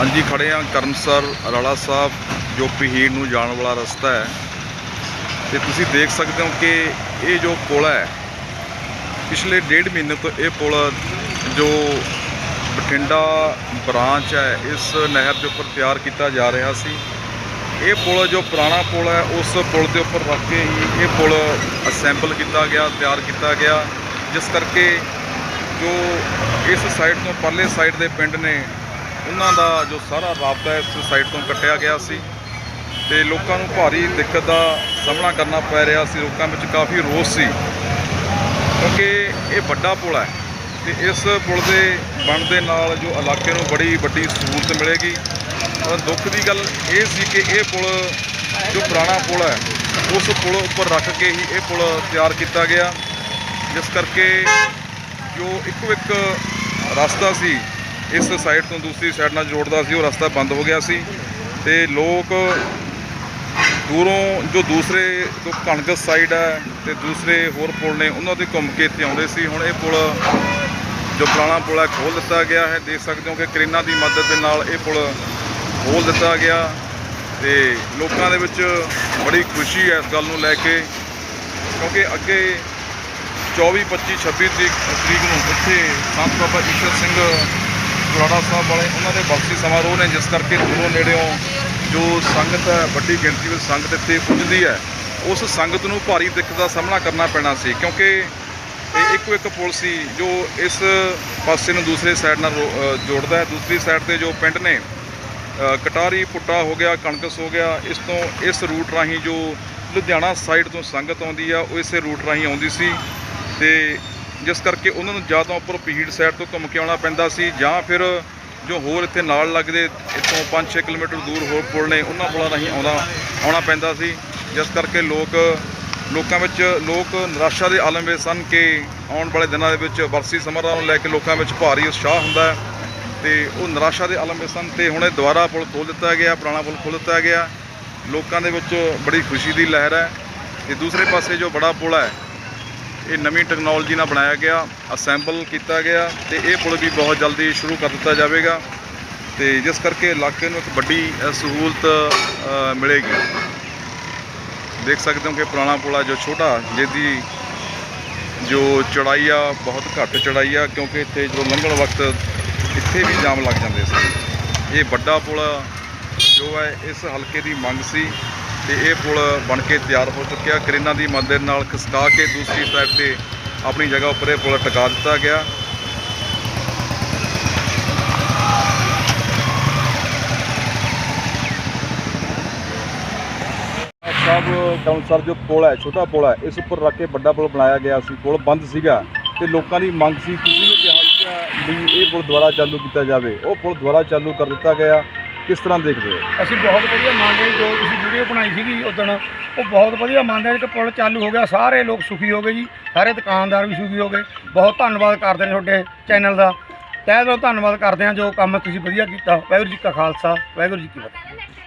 ਹਾਂਜੀ, ਖੜੇ ਆ ਕਰਮਸਰ ਅਰਾਲਾ ਸਾਹਿਬ, ਜੋ ਪਹੀੜ ਨੂੰ ਜਾਣ ਵਾਲਾ ਰਸਤਾ ਹੈ। ਤੇ ਤੁਸੀਂ ਦੇਖ ਸਕਦੇ ਹੋ ਕਿ ਇਹ ਜੋ ਪੁਲ ਹੈ, ਪਿਛਲੇ ਡੇਢ ਮਹੀਨੇ ਤੋਂ ਇਹ ਪੁਲ ਜੋ ਬਠਿੰਡਾ ਬ੍ਰਾਂਚ ਹੈ, ਇਸ ਨਹਿਰ ਦੇ ਉੱਪਰ ਤਿਆਰ ਕੀਤਾ ਜਾ ਰਿਹਾ ਸੀ। ਇਹ ਪੁਲ ਜੋ ਪੁਰਾਣਾ ਪੁਲ ਹੈ, ਉਸ ਪੁਲ ਦੇ ਉੱਪਰ ਰੱਖ ਕੇ ਹੀ ਇਹ ਪੁਲ ਅਸੈਂਬਲ ਕੀਤਾ ਗਿਆ, ਤਿਆਰ ਕੀਤਾ ਗਿਆ। ਜਿਸ ਕਰਕੇ ਜੋ ਇਸ ਸਾਈਡ ਤੋਂ ਪਰਲੇ ਸਾਈਡ ਦੇ ਪਿੰਡ ਨੇ ਉਹਨਾਂ ਦਾ ਜੋ ਸਾਰਾ ਰਾਬਤਾ ਇਸ ਸਾਈਡ ਤੋਂ ਕੱਟਿਆ ਗਿਆ ਸੀ ਤੇ ਲੋਕਾਂ ਨੂੰ ਭਾਰੀ ਦਿੱਕਤ ਦਾ ਸਾਹਮਣਾ ਕਰਨਾ ਪੈ ਰਿਹਾ ਸੀ, ਲੋਕਾਂ ਵਿੱਚ ਕਾਫੀ ਰੋਸ ਸੀ। ਕਿਉਂਕਿ ਇਹ ਵੱਡਾ ਪੁਲ ਹੈ ਤੇ ਇਸ ਪੁਲ ਦੇ ਬਣ ਦੇ ਨਾਲ ਜੋ ਇਲਾਕੇ ਨੂੰ ਬੜੀ ਵੱਡੀ ਸਹੂਲਤ ਮਿਲੇਗੀ। ਪਰ ਦੁੱਖ ਦੀ ਗੱਲ ਇਹ ਸੀ ਕਿ ਇਹ ਪੁਲ ਜੋ ਪੁਰਾਣਾ ਪੁਲ ਹੈ, ਉਸ ਪੁਲ ਉੱਪਰ ਰੱਖ ਕੇ ਹੀ ਇਹ ਪੁਲ ਤਿਆਰ ਕੀਤਾ ਗਿਆ। ਜਿਸ ਕਰਕੇ ਜੋ ਇੱਕੋ ਇੱਕ ਰਸਤਾ ਸੀ ਇਸ ਸਾਈਡ ਤੋਂ ਦੂਸਰੀ ਸਾਈਡ ਨਾਲ ਜੋੜਦਾ ਸੀ, ਉਹ ਰਸਤਾ ਬੰਦ ਹੋ ਗਿਆ ਸੀ ਤੇ ਲੋਕ ਦੂਰੋਂ ਜੋ ਦੂਸਰੇ ਜੋ ਕਣਕ ਸਾਈਡ ਹੈ ਤੇ ਦੂਸਰੇ ਹੋਰ ਪੁਲ ਨੇ ਉਹਨਾਂ ਤੇ ਘੁੰਮ ਕੇ ਇੱਥੇ ਆਉਂਦੇ ਸੀ। ਹੁਣ ਇਹ ਪੁਲ ਜੋ ਪੁਰਾਣਾ ਪੁਲ ਹੈ ਖੋਲ ਦਿੱਤਾ ਗਿਆ ਹੈ। ਦੇਖ ਸਕਦੇ ਹੋ ਕਿ ਕਰੇਨਾਂ ਦੀ ਮਦਦ ਦੇ ਨਾਲ ਇਹ ਪੁਲ ਖੋਲ ਦਿੱਤਾ ਗਿਆ ਤੇ ਲੋਕਾਂ ਦੇ ਵਿੱਚ ਬੜੀ ਖੁਸ਼ੀ ਹੈ ਇਸ ਗੱਲ ਨੂੰ ਲੈ ਕੇ, ਕਿਉਂਕਿ ਅੱਗੇ 24 25 26 ਤਰੀਕ ਤਰੀਕ ਨੂੰ ਇੱਥੇ ਸੰਤ ਬਾਬਾ ਈਸ਼ਰ ਸਿੰਘ ਗੁਰਾੜਾ ਸਾਹਿਬ ਵਾਲੇ, ਉਹਨਾਂ ਦੇ ਬਖਸ਼ੀ ਸਮਾਰੋਹ ਨੇ, ਜਿਸ ਕਰਕੇ ਦੂਰੋਂ ਨੇੜਿਓਂ ਜੋ ਸੰਗਤ ਹੈ ਵੱਡੀ ਗਿਣਤੀ ਵਿੱਚ ਸੰਗਤ ਇੱਥੇ ਪੁੱਜਦੀ ਹੈ, ਉਸ ਸੰਗਤ ਨੂੰ ਭਾਰੀ ਦਿੱਕਤ ਦਾ ਸਾਹਮਣਾ ਕਰਨਾ ਪੈਣਾ ਸੀ, ਕਿਉਂਕਿ ਇਹ ਇੱਕੋ ਇੱਕ ਪੁਲ ਸੀ, ਜੋ ਇਸ ਪਾਸੇ ਨੂੰ ਦੂਸਰੇ ਸਾਈਡ ਨਾਲ ਰੋ- ਜੋੜਦਾ ਹੈ। ਦੂਸਰੀ ਸਾਈਡ ਤੇ ਜੋ ਪਿੰਡ ਨੇ ਕਟਾਰੀ ਪੁੱਟਾ ਹੋ ਗਿਆ, ਕਣਕਸ ਹੋ ਗਿਆ, ਇਸ ਤੋਂ, ਇਸ ਰੂਟ ਰਾਹੀਂ ਜੋ ਲੁਧਿਆਣਾ ਸਾਈਡ ਤੋਂ ਸੰਗਤ ਆਉਂਦੀ ਆ, ਉਹ ਇਸੇ ਰੂਟ ਰਾਹੀਂ ਆਉਂਦੀ ਸੀ, ਤੇ ਜਿਸ ਕਰਕੇ ਉਹਨਾਂ ਨੂੰ ਜਾਂ ਤਾਂ ਉੱਪਰ ਪੀੜ ਸਾਈਡ ਤੋਂ ਘੁੰਮ ਕੇ ਆਉਣਾ ਪੈਂਦਾ ਸੀ ਜਾਂ ਫਿਰ ਜੋ ਹੋਰ ਇੱਥੇ ਨਾਲ ਲੱਗਦੇ ਇੱਥੋਂ 5-6 ਕਿਲੋਮੀਟਰ ਦੂਰ ਹੋਰ ਪੁਲ ਨੇ, ਉਹਨਾਂ ਪੁਲਾਂ ਰਾਹੀਂ ਆਉਂਦਾ, ਆਉਣਾ ਪੈਂਦਾ ਸੀ। ਜਿਸ ਕਰਕੇ ਲੋਕ, ਲੋਕਾਂ ਵਿੱਚ, ਲੋਕ ਨਿਰਾਸ਼ਾ ਦੇ ਆਲਮ ਵਿੱਚ ਸਨ ਕਿ ਆਉਣ ਵਾਲੇ ਦਿਨਾਂ ਦੇ ਵਿੱਚ ਵਰਸੀ ਸਮਾਰੋਹ ਨੂੰ ਲੈ ਕੇ ਲੋਕਾਂ ਵਿੱਚ ਭਾਰੀ ਉਤਸ਼ਾਹ ਹੁੰਦਾ ਹੈ ਤੇ ਉਹ ਨਿਰਾਸ਼ਾ ਦੇ ਆਲਮ ਵਿੱਚ ਸਨ ਤੇ ਹੁਣ ਇਹ ਦੁਬਾਰਾ ਪੁਲ ਖੋਲ੍ਹ ਦਿੱਤਾ ਗਿਆ, ਪੁਰਾਣਾ ਪੁਲ ਖੋਲ੍ਹ ਦਿੱਤਾ ਗਿਆ। ਲੋਕਾਂ ਦੇ ਵਿੱਚ ਬੜੀ ਖੁਸ਼ੀ ਦੀ ਲਹਿਰ ਹੈ। ਤੇ ਦੂਸਰੇ ਪਾਸੇ ਜੋ ਬੜਾ ਪੁਲ ਹੈ ਇਹ ਨਵੀਂ ਟੈਕਨੋਲੋਜੀ ਨਾਲ ਬਣਾਇਆ ਗਿਆ ਅਸੈਂਬਲ ਕੀਤਾ ਗਿਆ ਤੇ ਇਹ ਪੁਲ ਵੀ ਬਹੁਤ ਜਲਦੀ ਸ਼ੁਰੂ ਕਰ ਦਿੱਤਾ ਜਾਵੇਗਾ ਤੇ ਜਿਸ ਕਰਕੇ ਇਲਾਕੇ ਨੂੰ ਇੱਕ ਵੱਡੀ ਸਹੂਲਤ ਮਿਲੇਗੀ। ਦੇਖ ਸਕਦੇ ਹੋ ਕਿ ਪੁਰਾਣਾ ਪੁਲ ਆ ਜੋ ਛੋਟਾ, ਜਿਹਦੀ ਜੋ ਚੜਾਈ ਆ, ਬਹੁਤ ਘੱਟ ਚੜਾਈ ਆ, ਕਿਉਂਕਿ ਇੱਥੇ ਜੋ ਲੰਘਣ ਵਕਤ ਇੱਥੇ ਵੀ ਜਾਮ ਲੱਗ ਜਾਂਦੇ ਸੀ। ਇਹ ਵੱਡਾ ਪੁਲ ਜੋ ਹੈ, ਇਸ ਹਲਕੇ ਦੀ ਮੰਗ ਸੀ ਤੇ ਇਹ ਪੁਲ ਬਣ ਕੇ ਤਿਆਰ ਹੋ ਚੁੱਕਿਆ। ਕਰੇਨਾਂ ਦੀ ਮਦਦ ਨਾਲ ਖਿਸਕਾ ਕੇ ਦੂਸਰੀ ਸਾਈਡ ਤੇ ਆਪਣੀ ਜਗ੍ਹਾ ਉੱਪਰ ਇਹ ਪੁਲ ਟਿਕਾ ਦਿੱਤਾ ਗਿਆ। ਸਭ ਕਾਉਂਸਰ ਜੋ ਪੁਲ ਹੈ, ਛੋਟਾ ਪੁਲ ਹੈ, ਇਸ ਉੱਪਰ ਰੱਖ ਕੇ ਵੱਡਾ ਪੁਲ ਬਣਾਇਆ ਗਿਆ ਸੀ। ਪੁਲ ਬੰਦ ਸੀਗਾ ਤੇ ਲੋਕਾਂ ਦੀ ਮੰਗ ਸੀ ਤੁਸੀਂ ਵੀ ਕਿਹਾ ਸੀਗਾ ਵੀ ਇਹ ਪੁਲ ਦੁਬਾਰਾ ਚਾਲੂ ਕੀਤਾ ਜਾਵੇ। ਉਹ ਪੁਲ ਦੁਬਾਰਾ ਚਾਲੂ ਕਰ ਦਿੱਤਾ ਗਿਆ। ਕਿਸ ਤਰ੍ਹਾਂ ਦੇਖਦੇ ਹੋ? ਅਸੀਂ ਬਹੁਤ ਵਧੀਆ ਮੰਨਦੇ ਹਾਂ ਜੋ ਤੁਸੀਂ ਵੀਡੀਓ ਬਣਾਈ ਸੀਗੀ ਉਦੋਂ ਉਹ ਬਹੁਤ ਵਧੀਆ ਮੰਨਦੇ ਹਾਂ ਕਿ ਪੁਲ ਚਾਲੂ ਹੋ ਗਿਆ, ਸਾਰੇ ਲੋਕ ਸੁਖੀ ਹੋ ਗਏ ਜੀ, ਸਾਰੇ ਦੁਕਾਨਦਾਰ ਵੀ ਸੁਖੀ ਹੋ ਗਏ। ਬਹੁਤ ਧੰਨਵਾਦ ਕਰਦੇ ਨੇ ਤੁਹਾਡੇ ਚੈਨਲ ਦਾ। ਤਹਿ ਦਿਲੋਂ ਧੰਨਵਾਦ ਕਰਦੇ ਹਾਂ ਜੋ ਕੰਮ ਤੁਸੀਂ ਵਧੀਆ ਕੀਤਾ। ਵਾਹਿਗੁਰੂ ਜੀ ਕਾ ਖਾਲਸਾ, ਵਾਹਿਗੁਰੂ ਜੀ ਕੀ ਫਤਿਹ।